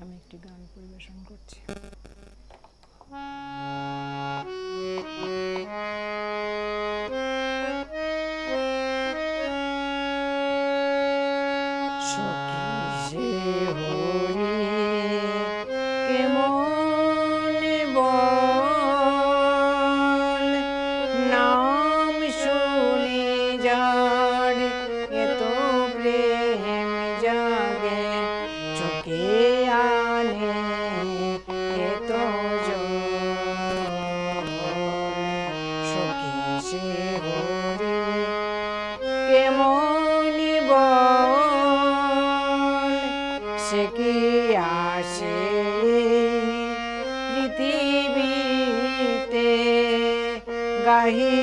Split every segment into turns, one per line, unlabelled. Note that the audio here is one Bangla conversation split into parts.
আমি একটি গান পরিবেশন করছি। সখী সে সে কি আসে পৃথিবীতে। গাহি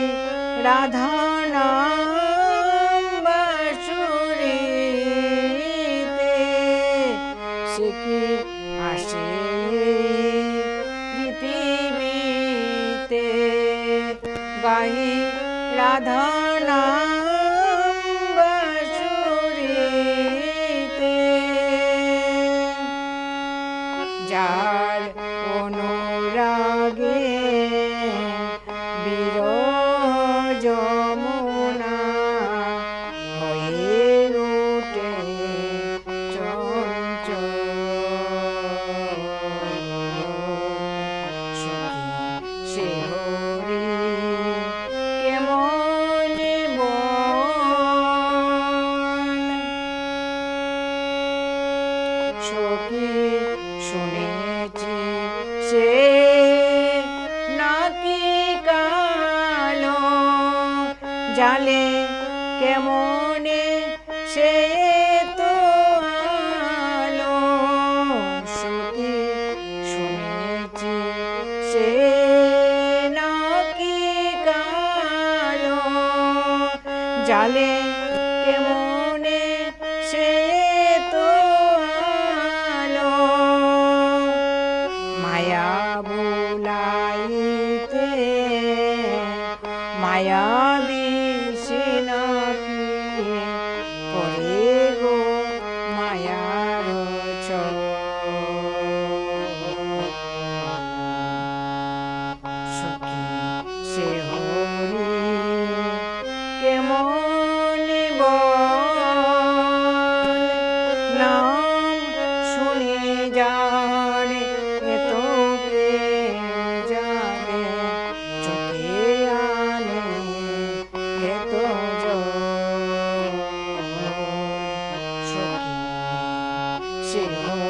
রাধা নাম বাঁশুরিতে সে কি আসে পৃথিবীতে? গাহি রাধা যার অনুরাগে শুনেছি সে নাকি কালো। জালে কেমনে সে তো আলো? সখী শুনেছি সে নাকি কালো। জালে হইতে মায়াবী সিনাকি করে? 这个